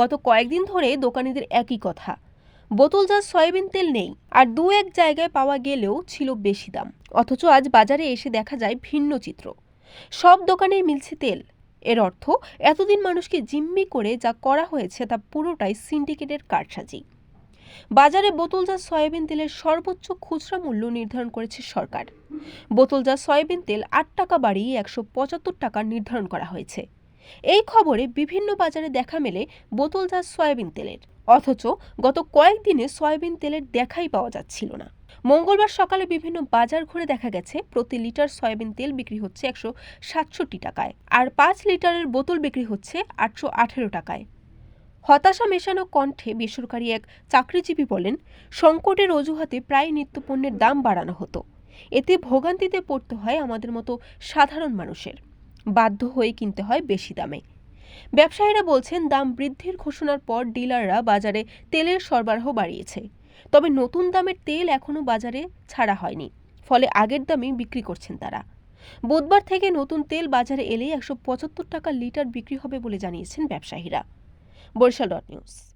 গত কয়েকদিন ধরে দোকানিদের একই কথা। বোতলজাত সয়াবিন তেল নেই, আর দু এক জায়গায় পাওয়া গেলেও ছিল বেশি দাম। অথচ আজ বাজারে এসে দেখা যায় ভিন্ন চিত্র। সব দোকানেই মিলছে তেল। এর অর্থ, এতদিন মানুষকে জিম্মি করে যা করা হয়েছে তা পুরোটাই সিন্ডিকেটের কারসাজি। বাজারে বোতলজাত সয়াবিন তেলের সর্বোচ্চ খুচরা মূল্য নির্ধারণ করেছে সরকার। বোতলজাত সয়াবিন তেল আট টাকা বাড়িয়ে একশো পঁচাত্তর টাকা নির্ধারণ করা হয়েছে। এই খবরে বিভিন্ন বাজারে দেখা মেলে বোতলজাত সয়াবিন তেলের। অথচ গত কয়েকদিনে সয়াবিন তেলের দেখাই পাওয়া যাচ্ছিল না। মঙ্গলবার সকালে বিভিন্ন বাজার ঘুরে দেখা গেছে, প্রতি লিটার সয়াবিন তেল বিক্রি হচ্ছে একশো সাতষট্টি টাকায় আর পাঁচ লিটারের বোতল বিক্রি হচ্ছে আটশো আঠেরো টাকায়। হতাশা মেশানো কণ্ঠে বেসরকারি এক চাকরিজীবী বলেন, সংকটের অজুহাতে প্রায় নিত্যপণ্যের দাম বাড়ানো হতো। এতে ভোগান্তিতে পড়তে হয় আমাদের মতো সাধারণ মানুষের। বাধ্য হয়ে কিনতে হয় বেশি দামে। ব্যবসায়ীরা বলছেন, দাম বৃদ্ধির ঘোষণার পর ডিলাররা বাজারে তেলের সরবরাহ বাড়িয়েছে। তবে নতুন দামের তেল এখনও বাজারে ছাড়া হয়নি। ফলে আগের দামেই বিক্রি করছেন তারা। বুধবার থেকে নতুন তেল বাজারে এলেই একশো পঁচাত্তর টাকা লিটার বিক্রি হবে বলে জানিয়েছেন ব্যবসায়ীরা। Barishal dot news.